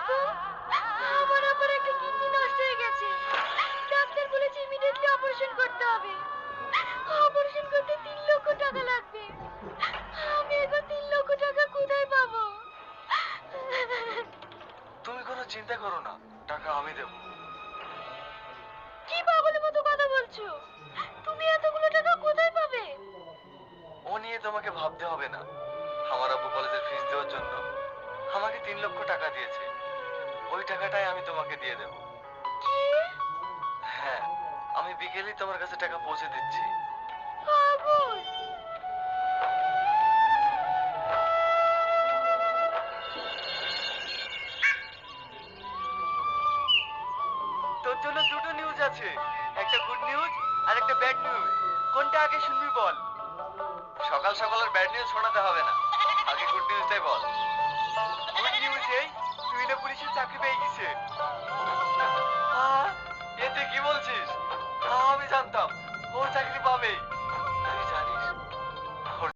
দেখো আমার আবার একটা কিডনি নষ্ট হয়ে গেছে। ডাক্তার বলেছে ইমিডিয়েটলি অপারেশন করতে হবে। অপারেশন করতে তিন লক্ষ টাকা লাগবে। আমি এখন তিন লক্ষ টাকা কোথায় পাবো? তুমি কোনো চিন্তা করো না টাকা আমি দেবো। কি পাগলের মতো কথা বলছো? তুমি এতগুলো টাকা কোথায় পাবে? ও নিয়ে তোমাকে ভাবতে হবে না। আমার আব্বু কলেজের ফিস দেওয়ার জন্য আমাকে তিন লক্ষ টাকা দিয়েছে। ওই টাকাটাই আমি তোমাকে দিয়ে দেবো। কি? হ্যাঁ আমি বিকেলেই তোমার কাছে টাকা পৌঁছে দিচ্ছি। পাগল! তোর জন্য দুটো নিউজ আছে। একটা গুড নিউজ আর একটা ব্যাড নিউজ কোনটা আগে শুনবি বল? সকাল সকাল আর ব্যাড নিউজ শোনাতে হবে না। আগে গুড নিউজটাই বল। মেয়েটা পুলিশের চাকরি পেয়ে গেছে।